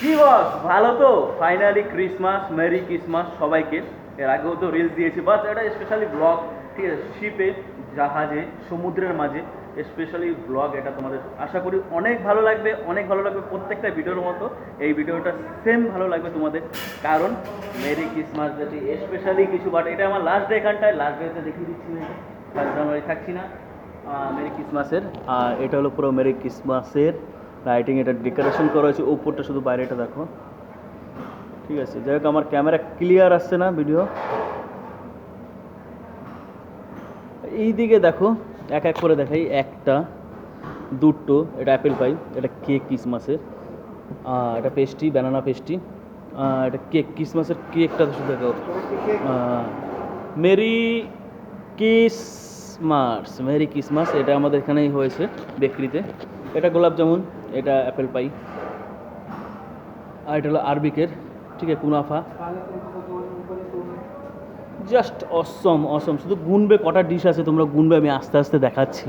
কি বস? ভালো তো? ফাইনালি ক্রিসমাস মেরি ক্রিসমাস সবাইকে। এর আগেও তো রিলস দিয়েছি বাট এটা স্পেশালি ব্লগ ঠিক আছে? শিপে জাহাজে, সমুদ্রের মাঝে স্পেশালি ব্লগ এটা তোমাদের। আশা করি অনেক ভালো লাগবে, অনেক ভালো লাগবে প্রত্যেকটা ভিডিওর মতো। এই ভিডিওটা সেম ভালো লাগবে তোমাদের। কারণ মেরি ক্রিসমাস যদি স্পেশালি কিছু বাট এটা আমার লাস্ট ডে এখানটায়। লাস্ট ডেতে দেখিয়ে দিচ্ছি ফার্স্ট জানুয়ারি থাকছি না। মেরি ক্রিসমাসের আর এটা হলো পুরো মেরি ক্রিসমাসের লাইটিং এটা ডেকোরেশন করা হয়েছে উপরটা শুধু বাইরেটা দেখো। ঠিক আছে যাই হোক আমার ক্যামেরা ক্লিয়ার আসছে না ভিডিও এই দিকে দেখো এক এক করে দেখাই একটা দুটো এটা অ্যাপেল পাই এটা কেক ক্রিসমাসের আহ, এটা পেস্ট্রি ব্যানানা পেস্ট্রি এটা কেক ক্রিসমাসের কেকটা শুধু দেখো মেরি ক্রিসমাস মেরি ক্রিসমাস এটা আমাদের এখানেই হয়েছে বেকরিতে। এটা গোলাপ জামুন, এটা অ্যাপেল পাই আর এটা হলো আরবিকের, ঠিক আছে, কুনাফা। জাস্ট অসম অসম শুধু গুনবে, কটা ডিশ আছে তোমরা গুনবে, আমি আস্তে আস্তে দেখাচ্ছি।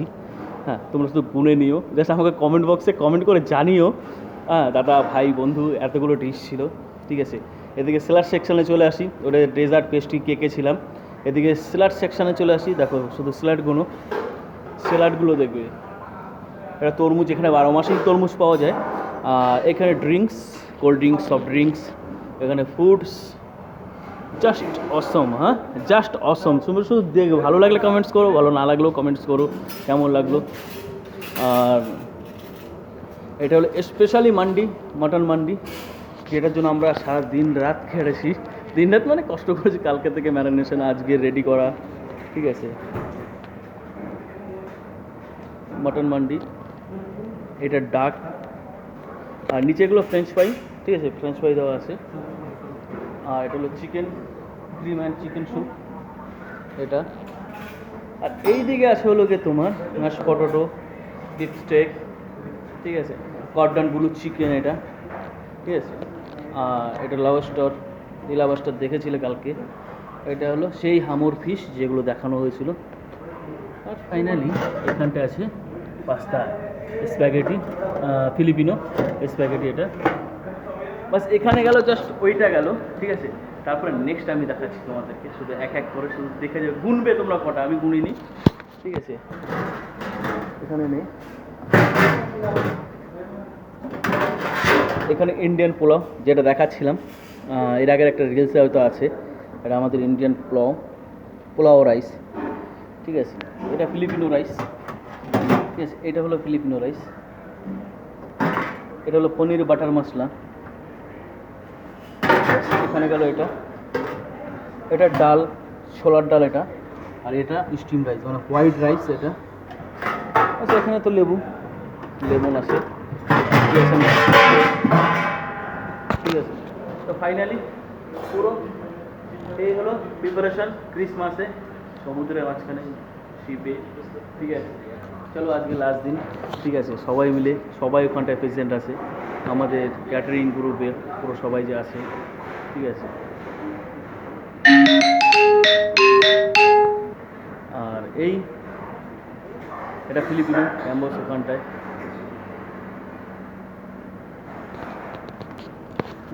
হ্যাঁ তোমরা শুধু গুনে নিও। জাস্ট আমাকে কমেন্ট বক্সে কমেন্ট করে জানিও। হ্যাঁ দাদা, ভাই, বন্ধু, এতগুলো ডিশ ছিল, ঠিক আছে। এদিকে সেলার সেকশানে চলে আসি। ওটা ডেজার্ট পেস্ট্রি কেকে ছিলাম। এদিকে স্যালাড সেকশানে চলে আসি। দেখো, শুধু স্যালাডগুলো স্যালাডগুলো দেখবে। এটা তরমুজ, এখানে বারো মাসেই তরমুজ পাওয়া যায়। এখানে drinks cold drinks soft drinks এখানে ফুডস জাস্ট অসম হ্যাঁ? জাস্ট অসম তুমি শুধু দেখ ভালো লাগলে কমেন্টস করো, ভালো না লাগলেও কমেন্টস করো। কেমন লাগল? আর এটা হলো স্পেশালি মান্ডি মাটন মান্ডি যেটার জন্য আমরা সারা দিন রাত খেটেছি। দিন রাত মানে কষ্ট করেছি কালকে থেকে ম্যারিনেশন আজকে রেডি করা, ঠিক আছে? মটন মান্ডি এটা ডাক আর নিচে এগুলো ফ্রেঞ্চ ফ্রাই ঠিক আছে? ফ্রেঞ্চ ফ্রাই দেওয়া আছে। আর এটা হলো chicken cream and chicken soup এটা। আর এই দিকে আছে হলো গিয়ে তোমার ম্যাশ পটেটো ডিপ স্টেক ঠিক আছে? কর্ডন ব্লু চিকেন এটা, ঠিক আছে? আর এটা এই লাভাস্টার দেখেছিলে কালকে? এটা হলো সেই হামর ফিশ যেগুলো দেখানো হয়েছিল। আর ফাইনালি এখানটা আছে পাস্তা স্প্যাগেটি ফিলিপিনো স্প্যাগেটি এটা। বাস এখানে গেল জাস্ট ওইটা গেল, ঠিক আছে? তারপরে নেক্সট আমি দেখাচ্ছি তোমাদেরকে, শুধু এক এক করে শুধু দেখে যাবে। গুনবে তোমরা কটা, আমি গুনিনি, ঠিক আছে? এখানে নেই এখানে ইন্ডিয়ান পোলাও, যেটা দেখাচ্ছিলাম। এর আগের একটা রিলসে হয়তো আছে। এটা আমাদের ইন্ডিয়ান পোলাও পোলাও রাইস ঠিক আছে? এটা ফিলিপিনো রাইস ঠিক আছে? এটা হলো ফিলিপিনো রাইস এটা হলো পনির বাটার মশলা এখানে গেল এটা। এটা ডাল, ছোলার ডাল এটা, আর এটা স্টিম রাইস মানে হোয়াইট রাইস এটা। আচ্ছা এখানে তো লেবু লেমন আছে। ফাইনালি পুরো, এই হলো প্রিপারেশন ক্রিসমাসে সমুদ্রের মাঝখানে শিপে ঠিক আছে? চলো আজকে লাস্ট দিন। ঠিক আছে? সবাই মিলে, সবাই ওখানটায় প্রেজেন্ট আছে। আমাদের ক্যাটারিং গ্রুপের পুরো সবাই যে আছে। ঠিক আছে? আর এই, এটা ফিলিপিনো ক্যাম্বাস ওখানটায়।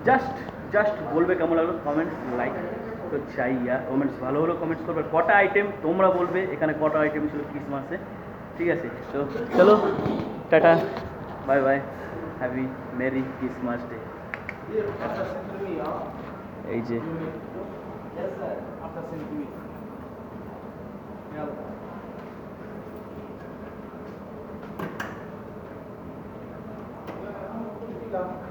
জাস্ট জাস্ট বলবে কেমন লাগল? কমেন্টস লাইক তো চাই ইয়া কমেন্টস ভালো হলো কমেন্টস করবে। কটা আইটেম তোমরা বলবে? এখানে কটা আইটেম ছিল ক্রিসমাসে ঠিক আছে? তো চলো, tata. Bye bye happy merry Christmas day এই যে। Yeah.